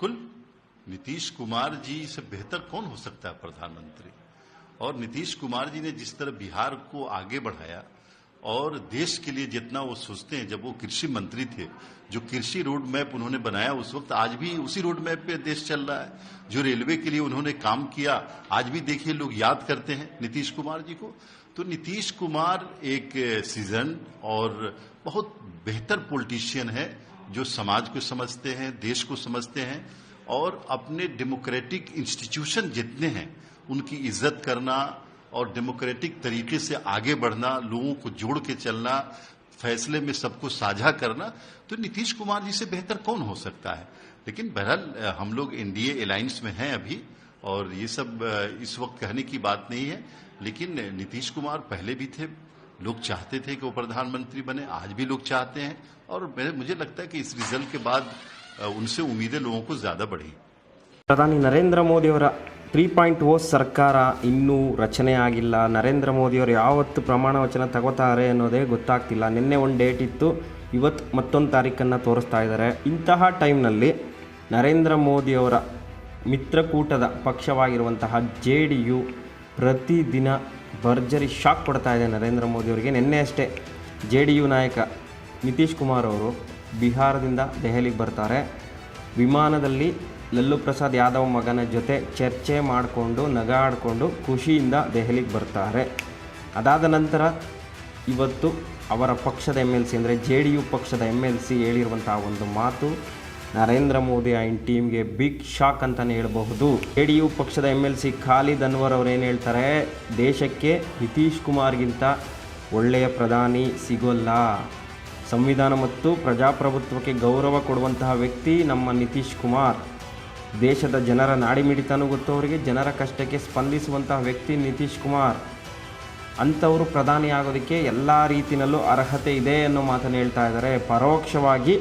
बिल्कुल, नीतीश कुमार जी से बेहतर कौन हो सकता है प्रधानमंत्री? और नीतीश कुमार जी ने जिस तरह बिहार को आगे बढ़ाया और देश के लिए जितना वो सोचते हैं, जब वो कृषि मंत्री थे, जो कृषि रोड मैप उन्होंने बनाया उस वक्त, आज भी उसी रोड मैप पे देश चल रहा है। जो रेलवे के लिए उन्होंने काम किया, आज भी देखिए लोग याद करते हैं नीतीश कुमार जी को। तो नीतीश कुमार एक सीज़न और बहुत बेहतर पॉलिटिशियन है जो समाज को समझते हैं, देश को समझते हैं और अपने डेमोक्रेटिक इंस्टीट्यूशन जितने हैं, उनकी इज़्ज़त करना और डेमोक्रेटिक तरीके से आगे बढ़ना, लोगों को जोड़ के चलना, फैसले में सबको साझा करना तो नीतीश कुमार जी से बेहतर कौन हो सकता है? लेकिन बहरहाल, हम लोग एनडीए अलायंस में हैं अभी और ये सब, इस वक्त कहने की बात नहीं है। लेकिन नीतीश कुमार पहले भी थे, लोग चाहते थे कि वो प्रधानमंत्री बने, आज भी लोग चाहते हैं। और मेरे- मुझे लगता है कि इस रिजल्ट के बाद अ, उनसे उम्मीदें लोगों को ज्यादा बढ़ी ಪ್ರಧಾನಿ ನರೇಂದ್ರ ಮೋದಿಯವರ ತ್ರೀ ಪಾಯಿಂಟ್ ಓ ಸರ್ಕಾರ ಇನ್ನೂ ರಚನೆ ಆಗಿಲ್ಲ ನರೇಂದ್ರ ಮೋದಿಯವರು ಯಾವತ್ತು ಪ್ರಮಾಣ ವಚನ ತಗೋತಾರೆ ಅನ್ನೋದೇ ಗೊತ್ತಾಗ್ತಿಲ್ಲ ನಿನ್ನೆ ಒಂದು ಡೇಟ್ ಇತ್ತು ಇವತ್ತು ಮತ್ತೊಂದು ತಾರೀಕನ್ನು ತೋರಿಸ್ತಾ ಇದ್ದಾರೆ ಇಂತಹ ಟೈಮ್ನಲ್ಲಿ ನರೇಂದ್ರ ಮೋದಿಯವರ ಮಿತ್ರಕೂಟದ ಪಕ್ಷವಾಗಿರುವಂತಹ ಜೆ ಡಿ ಯು ಪ್ರತಿದಿನ ಭರ್ಜರಿ ಶಾಕ್ ಕೊಡ್ತಾ ಇದೆ ನರೇಂದ್ರ ಮೋದಿಯವರಿಗೆ ನಿನ್ನೆ ಅಷ್ಟೇ ಜೆ ಡಿ ಯು ನಾಯಕ ನಿತೀಶ್ ಕುಮಾರ್ ಅವರು ಬಿಹಾರದಿಂದ ದೆಹಲಿಗೆ ಬರ್ತಾರೆ. ವಿಮಾನದಲ್ಲಿ ಲಲ್ಲು ಪ್ರಸಾದ್ ಯಾದವ್ ಮಗನ ಜೊತೆ ಚರ್ಚೆ ಮಾಡಿಕೊಂಡು ನಗಾಡಿಕೊಂಡು ಖುಷಿಯಿಂದ ದೆಹಲಿಗೆ ಬರ್ತಾರೆ. ಅದಾದ ನಂತರ ಇವತ್ತು ಅವರ ಪಕ್ಷದ ಎಂ ಎಲ್ ಸಿ ಅಂದರೆ ಜೆ ಡಿ ಯು ಪಕ್ಷದ ಎಂ ಎಲ್ ಸಿ ಹೇಳಿರುವಂಥ ಒಂದು ಮಾತು, ನರೇಂದ್ರ ಮೋದಿ ಆ್ಯಂಡ್ ಟೀಮ್ಗೆ ಬಿಗ್ ಶಾಕ್ ಅಂತಲೇ ಹೇಳಬಹುದು. ಜೆ ಡಿ ಯು ಪಕ್ಷದ M L C Khalid Anwar ಅವ್ರು ಏನು ಹೇಳ್ತಾರೆ? ದೇಶಕ್ಕೆ ನಿತೀಶ್ ಕುಮಾರ್ಗಿಂತ ಒಳ್ಳೆಯ ಪ್ರಧಾನಿ ಸಿಗೋಲ್ಲ. ಸಂವಿಧಾನ ಮತ್ತು ಪ್ರಜಾಪ್ರಭುತ್ವಕ್ಕೆ ಗೌರವ ಕೊಡುವಂತಹ ವ್ಯಕ್ತಿ ನಮ್ಮ ನಿತೀಶ್ ಕುಮಾರ್. ದೇಶದ ಜನರ ನಾಡಿಮಿಡಿತನೂ ಗೊತ್ತು ಅವರಿಗೆ, ಜನರ ಕಷ್ಟಕ್ಕೆ ಸ್ಪಂದಿಸುವಂತಹ ವ್ಯಕ್ತಿ ನಿತೀಶ್ ಕುಮಾರ್. ಅಂಥವರು ಪ್ರಧಾನಿ ಆಗೋದಕ್ಕೆ ಎಲ್ಲ ರೀತಿಯಲ್ಲೂ ಅರ್ಹತೆ ಇದೆ ಅನ್ನೋ ಮಾತನ್ನು ಹೇಳ್ತಾ ಇದ್ದಾರೆ. ಪರೋಕ್ಷವಾಗಿ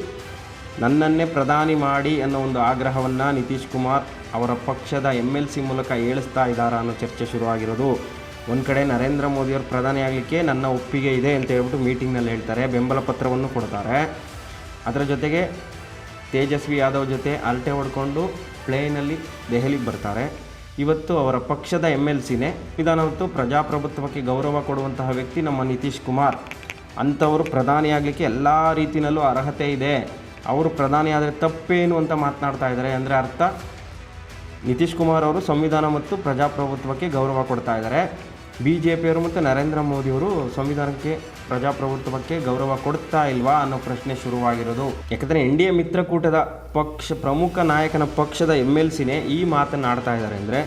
ನನ್ನನ್ನೇ ಪ್ರಧಾನಿ ಮಾಡಿ ಅನ್ನೋ ಒಂದು ಆಗ್ರಹವನ್ನು ನಿತೀಶ್ ಕುಮಾರ್ ಅವರ ಪಕ್ಷದ ಎಂ ಎಲ್ ಸಿ ಮೂಲಕ ಏಳಿಸ್ತಾ ಇದ್ದಾರಾ ಅನ್ನೋ ಚರ್ಚೆ ಶುರುವಾಗಿರೋದು. ಒಂದು ಕಡೆ ನರೇಂದ್ರ ಮೋದಿಯವರು ಪ್ರಧಾನಿ ಆಗಲಿಕ್ಕೆ ನನ್ನ ಒಪ್ಪಿಗೆ ಇದೆ ಅಂತ ಹೇಳ್ಬಿಟ್ಟು ಮೀಟಿಂಗ್ನಲ್ಲಿ ಹೇಳ್ತಾರೆ, ಬೆಂಬಲ ಪತ್ರವನ್ನು ಕೊಡ್ತಾರೆ. ಅದರ ಜೊತೆಗೆ ತೇಜಸ್ವಿ ಯಾದವ್ ಜೊತೆ ಅಲ್ಟೆ ಹೊಡ್ಕೊಂಡು ಪ್ಲೇನಲ್ಲಿ ದೆಹಲಿಗೆ ಬರ್ತಾರೆ. ಇವತ್ತು ಅವರ ಪಕ್ಷದ ಎಂ ಎಲ್ ಸಿನೇ. ಮತ್ತು ಪ್ರಜಾಪ್ರಭುತ್ವಕ್ಕೆ ಗೌರವ ಕೊಡುವಂತಹ ವ್ಯಕ್ತಿ ನಮ್ಮ ನಿತೀಶ್ ಕುಮಾರ್. ಅಂಥವರು ಪ್ರಧಾನಿ ಆಗಲಿಕ್ಕೆ ಎಲ್ಲ ರೀತಿಯಲ್ಲೂ ಅರ್ಹತೆ ಇದೆ. ಅವರು ಪ್ರಧಾನಿ ಆದರೆ ತಪ್ಪೇನು ಅಂತ ಮಾತನಾಡ್ತಾ ಇದ್ದಾರೆ ಅಂದರೆ ಅರ್ಥ, ನಿತೀಶ್ ಕುಮಾರ್ ಅವರು ಸಂವಿಧಾನ ಮತ್ತು ಪ್ರಜಾಪ್ರಭುತ್ವಕ್ಕೆ ಗೌರವ ಕೊಡ್ತಾ ಇದ್ದಾರೆ. ಬಿ ಜೆ ಪಿಯವರು ಮತ್ತು ನರೇಂದ್ರ ಮೋದಿಯವರು ಸಂವಿಧಾನಕ್ಕೆ ಪ್ರಜಾಪ್ರಭುತ್ವಕ್ಕೆ ಗೌರವ ಕೊಡ್ತಾ ಇಲ್ವಾ ಅನ್ನೋ ಪ್ರಶ್ನೆ ಶುರುವಾಗಿರೋದು. ಯಾಕಂದರೆ ಎನ್ ಡಿ ಎ ಮಿತ್ರಕೂಟದ ಪಕ್ಷ, ಪ್ರಮುಖ ನಾಯಕನ ಪಕ್ಷದ ಎಂ ಎಲ್ ಸಿನೇ ಈ ಮಾತನ್ನು ಆಡ್ತಾ ಇದ್ದಾರೆ ಅಂದರೆ,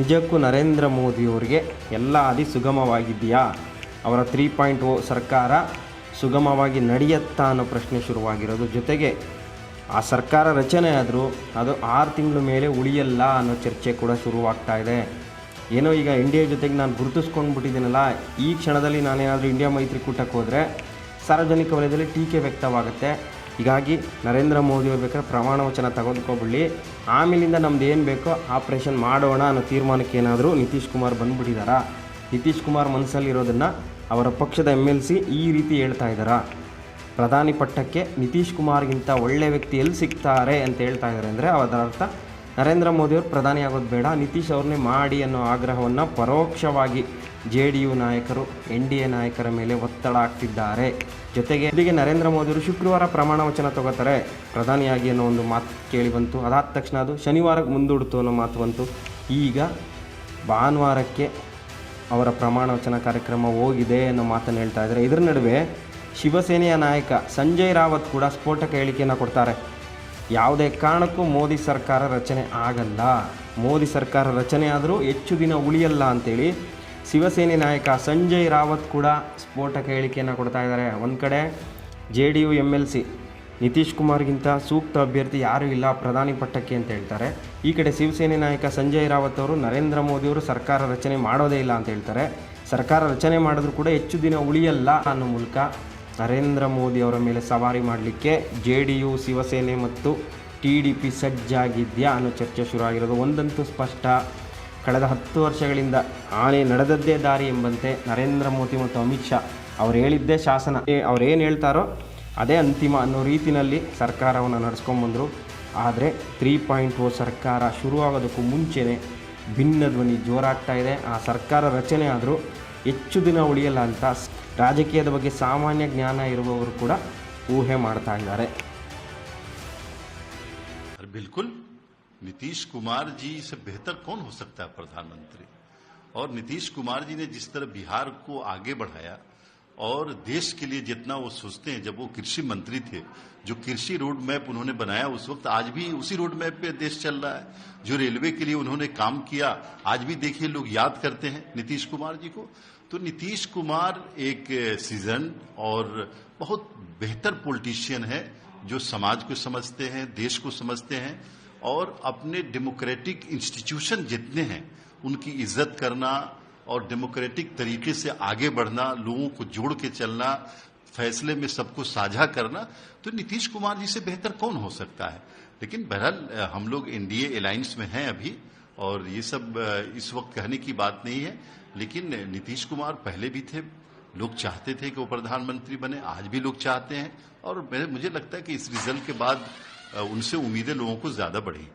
ನಿಜಕ್ಕೂ ನರೇಂದ್ರ ಮೋದಿಯವರಿಗೆ ಎಲ್ಲ ಅದಿ ಸುಗಮವಾಗಿದೆಯಾ ಅವರ ತ್ರೀ ಪಾಯಿಂಟ್ ಓ ಸರ್ಕಾರ ಸುಗಮವಾಗಿ ನಡೆಯತ್ತಾ ಅನ್ನೋ ಪ್ರಶ್ನೆ ಶುರುವಾಗಿರೋದು. ಜೊತೆಗೆ ಆ ಸರ್ಕಾರ ರಚನೆ ಆದರೂ ಅದು ಆರು ತಿಂಗಳ ಮೇಲೆ ಉಳಿಯಲ್ಲ ಅನ್ನೋ ಚರ್ಚೆ ಕೂಡ ಶುರುವಾಗ್ತಾ ಇದೆ. ಏನೋ ಈಗ ಇಂಡಿಯಾ ಜೊತೆಗೆ ನಾನು ಗುರುತಿಸ್ಕೊಂಡ್ಬಿಟ್ಟಿದ್ದೀನಲ್ಲ, ಈ ಕ್ಷಣದಲ್ಲಿ ನಾನೇನಾದರೂ ಇಂಡಿಯಾ ಮೈತ್ರಿಕೂಟಕ್ಕೆ ಹೋದರೆ ಸಾರ್ವಜನಿಕ ವಲಯದಲ್ಲಿ ಟೀಕೆ ವ್ಯಕ್ತವಾಗುತ್ತೆ. ಹೀಗಾಗಿ ನರೇಂದ್ರ ಮೋದಿ ಬೇಕಾದ್ರೆ ಪ್ರಮಾಣ ವಚನ ತೆಗೆದುಕೊಬಿಡಲಿ ಆಮೇಲಿಂದ ನಮ್ದು ಏನು ಬೇಕೋ ಆಪ್ರೇಷನ್ ಮಾಡೋಣ ಅನ್ನೋ ತೀರ್ಮಾನಕ್ಕೆ ಏನಾದರೂ ನಿತೀಶ್ ಕುಮಾರ್ ಬಂದುಬಿಟ್ಟಿದ್ದಾರಾ ನಿತೀಶ್ ಕುಮಾರ್ ಮನಸ್ಸಲ್ಲಿರೋದನ್ನು ಅವರ ಪಕ್ಷದ ಎಂ ಎಲ್ ಸಿ ಈ ರೀತಿ ಹೇಳ್ತಾ ಇದ್ದಾರಾ ಪ್ರಧಾನಿ ಪಟ್ಟಕ್ಕೆ ನಿತೀಶ್ ಕುಮಾರ್ಗಿಂತ ಒಳ್ಳೆಯ ವ್ಯಕ್ತಿ ಎಲ್ಲಿ ಸಿಗ್ತಾರೆ ಅಂತ ಹೇಳ್ತಾ ಇದ್ದಾರೆ ಅಂದರೆ ಅದರ ಅರ್ಥ ನರೇಂದ್ರ ಮೋದಿಯವರು ಪ್ರಧಾನಿ ಆಗೋದು ಬೇಡ. ನಿತೀಶ್ ಅವ್ರನ್ನೇ ಮಾಡಿ ಅನ್ನೋ ಆಗ್ರಹವನ್ನು ಪರೋಕ್ಷವಾಗಿ ಜೆ ಡಿ ಯು ನಾಯಕರು, ಎನ್ ಡಿ ಎ ನಾಯಕರ ಮೇಲೆ ಒತ್ತಡ ಹಾಕ್ತಿದ್ದಾರೆ. ಜೊತೆಗೆ ಇಲ್ಲಿಗೆ ನರೇಂದ್ರ ಮೋದಿಯವರು ಶುಕ್ರವಾರ ಪ್ರಮಾಣ ವಚನ ತಗೋತಾರೆ. ಪ್ರಧಾನಿಯಾಗಿ ಅನ್ನೋ ಒಂದು ಮಾತು ಕೇಳಿ ಬಂತು. ಅದಾದ ತಕ್ಷಣ ಅದು ಶನಿವಾರಕ್ಕೆ ಮುಂದೂಡಿತು ಅನ್ನೋ ಮಾತು ಬಂತು. ಈಗ ಭಾನುವಾರಕ್ಕೆ ಅವರ ಪ್ರಮಾಣ ವಚನ ಕಾರ್ಯಕ್ರಮ ಹೋಗಿದೆ ಅನ್ನೋ ಮಾತನ್ನು ಹೇಳ್ತಾ ಇದ್ದಾರೆ. ಇದರ ನಡುವೆ ಶಿವಸೇನೆಯ ನಾಯಕ ಸಂಜಯ್ ರಾವತ್ ಕೂಡ ಸ್ಫೋಟಕ ಹೇಳಿಕೆಯನ್ನು ಕೊಡ್ತಾರೆ. ಯಾವುದೇ ಕಾರಣಕ್ಕೂ ಮೋದಿ ಸರ್ಕಾರ ರಚನೆ ಆಗಲ್ಲ. ಮೋದಿ ಸರ್ಕಾರ ರಚನೆ ಆದರೂ ಹೆಚ್ಚು ದಿನ ಉಳಿಯಲ್ಲ ಅಂತೇಳಿ ಶಿವಸೇನೆ ನಾಯಕ ಸಂಜಯ್ ರಾವತ್ ಕೂಡ ಸ್ಫೋಟಕ ಹೇಳಿಕೆಯನ್ನು ಕೊಡ್ತಾ ಇದ್ದಾರೆ. ಒಂದು ಕಡೆ J D U M L C, Nitish ಕುಮಾರ್ಗಿಂತ ಸೂಕ್ತ ಅಭ್ಯರ್ಥಿ ಯಾರೂ ಇಲ್ಲ, ಪ್ರಧಾನಿ ಪಟ್ಟಕ್ಕೆ ಅಂತ ಹೇಳ್ತಾರೆ. ಈ ಕಡೆ ಶಿವಸೇನೆ ನಾಯಕ ಸಂಜಯ್ ರಾವತ್ ಅವರು ನರೇಂದ್ರ ಮೋದಿಯವರು ಸರ್ಕಾರ ರಚನೆ ಮಾಡೋದೇ ಇಲ್ಲ ಅಂತ ಹೇಳ್ತಾರೆ. ಸರ್ಕಾರ ರಚನೆ ಮಾಡಿದ್ರು ಕೂಡ ಹೆಚ್ಚು ದಿನ ಉಳಿಯಲ್ಲ ಅನ್ನೋ ಮೂಲಕ ನರೇಂದ್ರ ಮೋದಿ ಅವರ ಮೇಲೆ ಸವಾರಿ ಮಾಡಲಿಕ್ಕೆ ಜೆ ಡಿ ಯು, ಶಿವಸೇನೆ ಮತ್ತು ಟಿ ಡಿ ಪಿ ಸಜ್ಜಾಗಿದೆಯಾ ಅನ್ನೋ ಚರ್ಚೆ ಶುರುವಾಗಿರೋದು. ಒಂದಂತೂ ಸ್ಪಷ್ಟ. ಕಳೆದ ಹತ್ತು ವರ್ಷಗಳಿಂದ ಆನೆ ನಡೆದದ್ದೇ ದಾರಿ ಎಂಬಂತೆ ನರೇಂದ್ರ ಮೋದಿ ಮತ್ತು ಅಮಿತ್ ಶಾ ಅವ್ರು ಹೇಳಿದ್ದೇ ಶಾಸನ. ಏನು ಹೇಳ್ತಾರೋ ಅದೇ ಅಂತಿಮ ಅನ್ನೋ ರೀತಿಯಲ್ಲಿ ಸರ್ಕಾರವನ್ನು ನಡೆಸ್ಕೊಂಬಂದರು ಆದರೆ ತ್ರೀ ಪಾಯಿಂಟ್ ಓ ಸರ್ಕಾರ ಶುರುವಾಗೋದಕ್ಕೂ ಮುಂಚೆನೇ ಭಿನ್ನ ಧ್ವನಿ ಜೋರಾಗ್ತಾ ಇದೆ. ಆ ಸರ್ಕಾರ ರಚನೆ ಆದರೂ ಹೆಚ್ಚು ದಿನ ಉಳಿಯಲ್ಲ ಅಂತ ರಾಜಕೀಯದ ಬಗ್ಗೆ ಸಾಮಾನ್ಯ ಜ್ಞಾನ ಇರುವವರು ಕೂಡ ಊಹೆ ಮಾಡ್ತಾ ಇದ್ದಾರೆ अरे बिल्कुल नीतीश कुमार जी से बेहतर कौन हो सकता है प्रधानमंत्री और नीतीश कुमार जी ने जिस तरह बिहार को आगे बढ़ाया और देश के लिए जितना वो सोचते हैं, जब वो कृषि मंत्री थे, जो कृषि रोड मैप उन्होंने बनाया उस वक्त, आज भी उसी रोड मैप पे देश चल रहा है। जो रेलवे के लिए उन्होंने काम किया, आज भी देखिए लोग याद करते हैं नीतीश कुमार जी को। तो नीतीश कुमार एक सीज़न और बहुत बेहतर पॉलिटिशियन है, जो समाज को समझते हैं, देश को समझते हैं, और अपने डेमोक्रेटिक इंस्टीट्यूशन जितने हैं, उनकी इज़्ज़त करना और डेमोक्रेटिक तरीके से आगे बढ़ना, लोगों को जोड़ के चलना, फैसले में सबको साझा करना तो नीतीश कुमार जी से बेहतर कौन हो सकता है? लेकिन बहरहाल हम लोग एनडीए अलायंस में हैं अभी, और ये सब इस वक्त कहने की बात नहीं है। लेकिन नीतीश कुमार पहले भी थे। लोग चाहते थे कि वो प्रधानमंत्री बने, आज भी लोग चाहते हैं। और मुझे लगता है कि इस रिज़ल्ट के बाद उनसे उम्मीदें लोगों को ज़्यादा बढ़ी